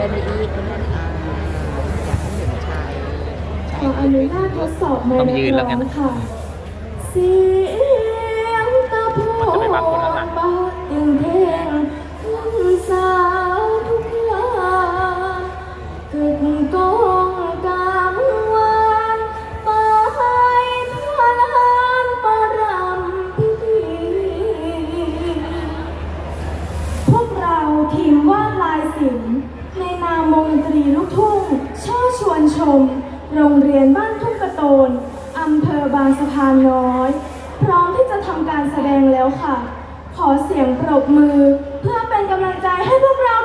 ดินไปอีกคุณแม่อ่าอยากให้เห็นชายชาขยออนุญาตทดสอบไมค์ต้องยืนแล้วนักไงร้องค่ะเสียงตะโพมันจะไปบังคนข้างหลัง ชม โรงเรียนบ้านทุ่งกระโตนอำเภอบางสะพานน้อย พร้อมที่จะทำการแสดงแล้วค่ะ ขอเสียงปรบมือเพื่อเป็นกำลังใจให้พวกเรา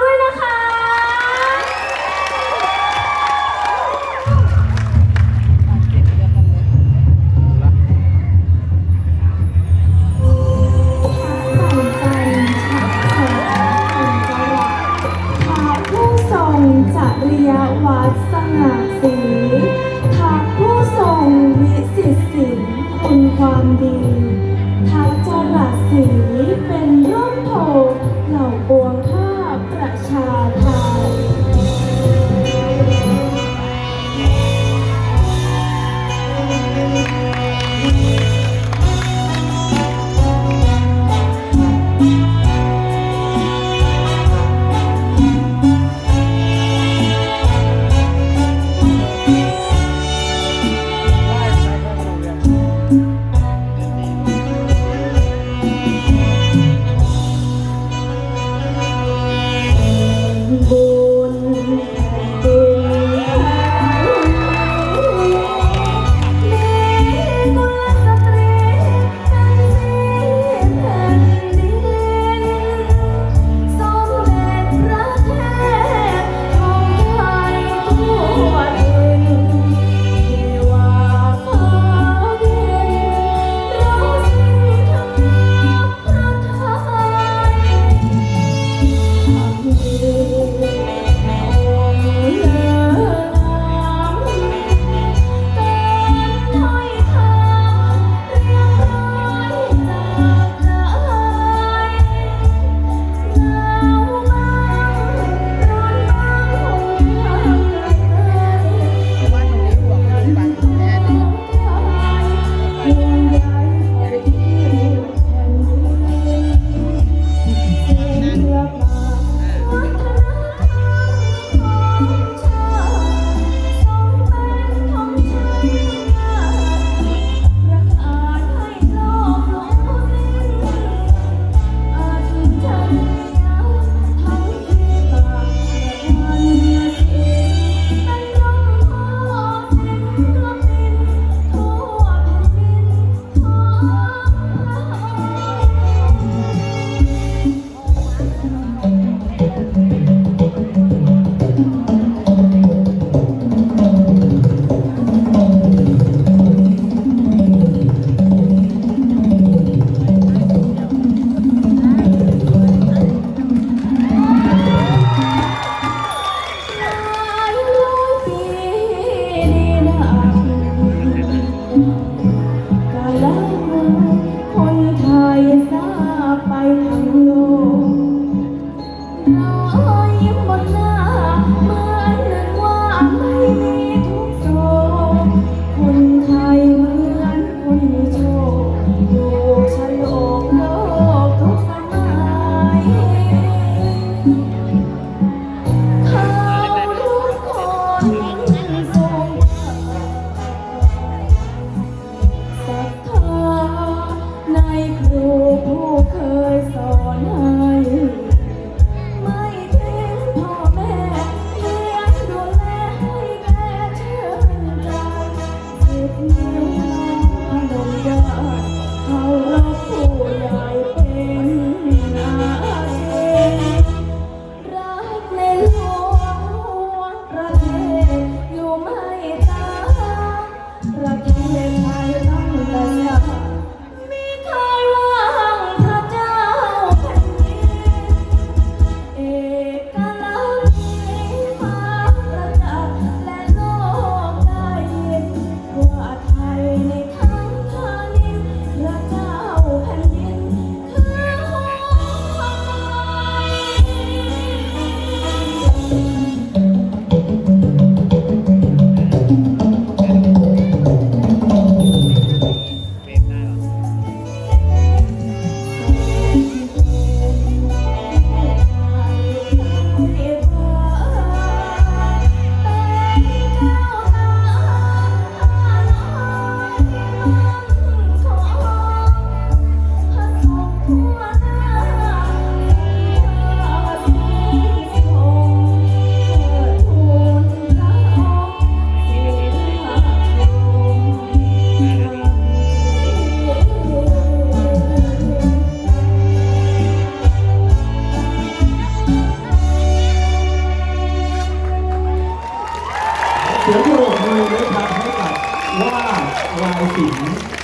วายสิง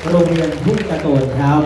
โรงเรียนทุ่งตะโกนครับ